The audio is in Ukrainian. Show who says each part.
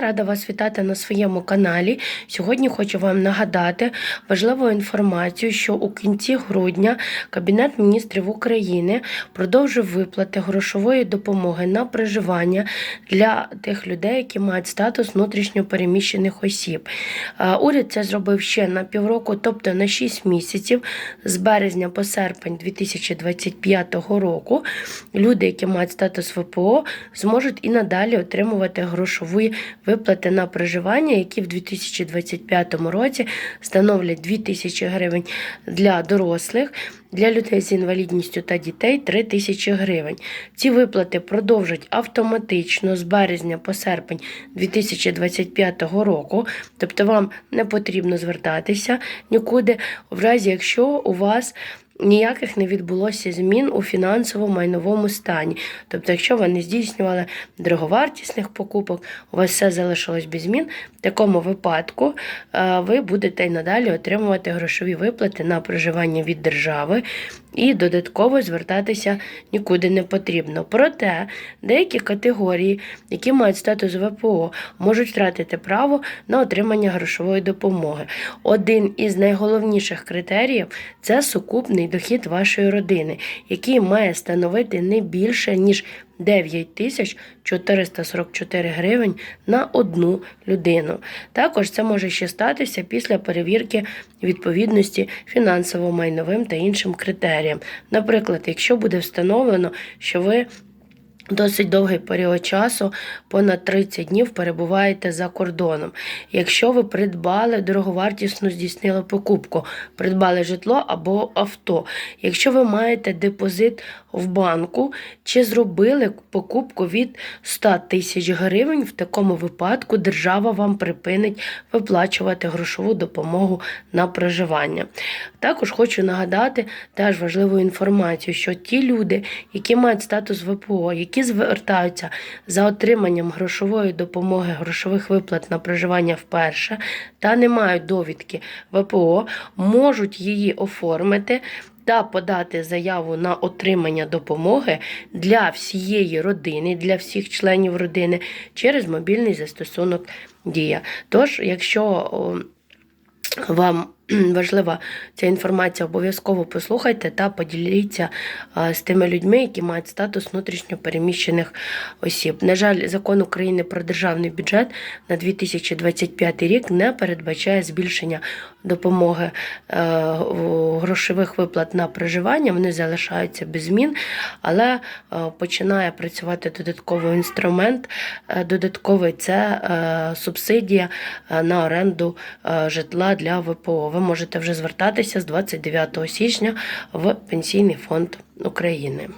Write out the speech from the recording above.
Speaker 1: Рада вас вітати на своєму каналі. Сьогодні хочу вам нагадати важливу інформацію, що у кінці грудня Кабінет міністрів України продовжив виплати грошової допомоги на проживання для тих людей, які мають статус внутрішньопереміщених осіб. Е, Уряд це зробив ще на півроку, тобто на 6 місяців, з березня по серпень 2025 року. Люди, які мають статус ВПО, зможуть і надалі отримувати грошові виплати на проживання, які в 2025 році становлять 2 тисячі гривень для дорослих, для людей з інвалідністю та дітей 3 тисячі гривень. Ці виплати продовжать автоматично з березня по серпень 2025 року, тобто вам не потрібно звертатися нікуди, в разі якщо у вас ніяких не відбулося змін у фінансово-майновому стані. Тобто, якщо ви не здійснювали дороговартісних покупок, у вас все залишилось без змін, в такому випадку е, ви будете й надалі отримувати грошові виплати на проживання від держави. І додатково звертатися нікуди не потрібно. Проте деякі категорії, які мають статус ВПО, можуть втратити право на отримання грошової допомоги. Один із найголовніших критеріїв це сукупний дохід вашої родини, який має становити не більше ніж 9 тисяч 444 гривень на одну людину. Також це може ще статися після перевірки відповідності фінансово-майновим та іншим критеріям. Наприклад, якщо буде встановлено, що ви Досить довгий період часу, понад 30 днів перебуваєте за кордоном. Якщо ви придбали дороговартісно здійснили покупку, придбали житло або авто. Якщо ви маєте депозит в банку чи зробили покупку від 100 тисяч гривень, в такому випадку держава вам припинить виплачувати грошову допомогу на проживання. Також хочу нагадати теж важливу інформацію, що ті люди, які мають статус ВПО, які звертаються за отриманням грошової допомоги, грошових виплат на проживання вперше та не мають довідки ВПО, можуть її оформити. Та подати заяву на отримання допомоги для всієї родини, для всіх членів родини через мобільний застосунок Дія. Тож, якщо вам важлива ця інформація, обов'язково послухайте та поділіться з тими людьми, які мають статус внутрішньопереміщених осіб. На жаль, закон України про державний бюджет на 2025 рік не передбачає збільшення допомоги е, грошових виплат на проживання. Вони залишаються без змін, але е, починає працювати додатковий інструмент. Е, додатковий це субсидія на оренду житла для ВПО. Ви можете вже звертатися з 29 січня в Пенсійний фонд України.